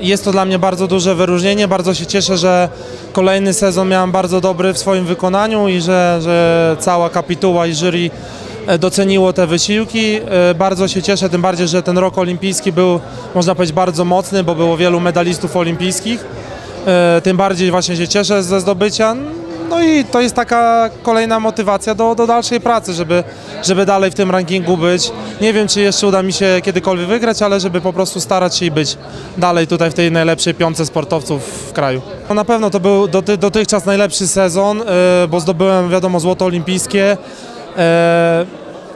Jest to dla mnie bardzo duże wyróżnienie. Bardzo się cieszę, że kolejny sezon miałem bardzo dobry w swoim wykonaniu i że, że cała kapituła i jury e, doceniło te wysiłki. E, Bardzo się cieszę, tym bardziej, że ten rok olimpijski był, można powiedzieć, bardzo mocny, bo było wielu medalistów olimpijskich. E, Tym bardziej właśnie się cieszę ze zdobycia. No i to jest taka kolejna motywacja do, do dalszej pracy, żeby, żeby dalej w tym rankingu być. Nie wiem, czy jeszcze uda mi się kiedykolwiek wygrać, ale żeby po prostu starać się i być dalej tutaj w tej najlepszej piątce sportowców w kraju. No na pewno to był doty, dotychczas najlepszy sezon, e, bo zdobyłem, wiadomo, złoto olimpijskie. e,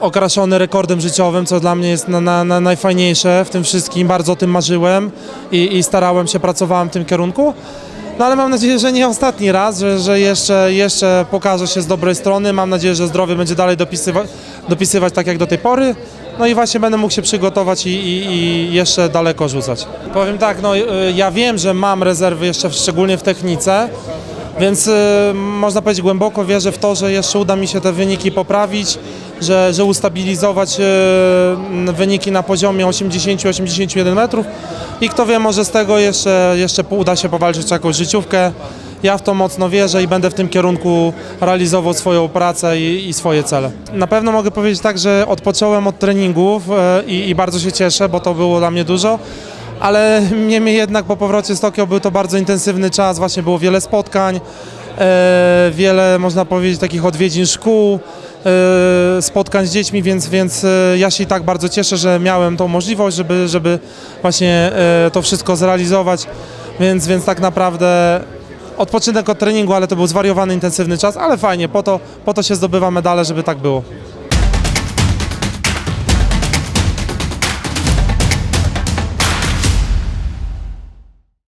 okraszony rekordem życiowym, co dla mnie jest na, na, na najfajniejsze w tym wszystkim. Bardzo o tym marzyłem i, i starałem się, pracowałem w tym kierunku. No ale mam nadzieję, że nie ostatni raz, że, że jeszcze, jeszcze pokaże się z dobrej strony. Mam nadzieję, że zdrowie będzie dalej dopisywa, dopisywać tak jak do tej pory. No i właśnie będę mógł się przygotować i, i, i jeszcze daleko rzucać. Powiem tak, no y, ja wiem, że mam rezerwy jeszcze szczególnie w technice, więc y, można powiedzieć głęboko wierzę w to, że jeszcze uda mi się te wyniki poprawić, że, że ustabilizować y, wyniki na poziomie 80-81 metrów i kto wie, może z tego jeszcze, jeszcze uda się powalczyć jakąś życiówkę. Ja w to mocno wierzę i będę w tym kierunku realizował swoją pracę i, i swoje cele. Na pewno mogę powiedzieć tak, że odpocząłem od treningów i, i bardzo się cieszę, bo to było dla mnie dużo ale niemniej jednak po powrocie z Tokio był to bardzo intensywny czas, właśnie było wiele spotkań, e, wiele można powiedzieć takich odwiedzin szkół, e, spotkań z dziećmi, więc, więc e, ja się i tak bardzo cieszę, że miałem tą możliwość, żeby, żeby właśnie to wszystko zrealizować, więc, więc tak naprawdę odpoczynek od treningu, ale to był zwariowany intensywny czas, ale fajnie, po to, po to się zdobywa medale, żeby tak było.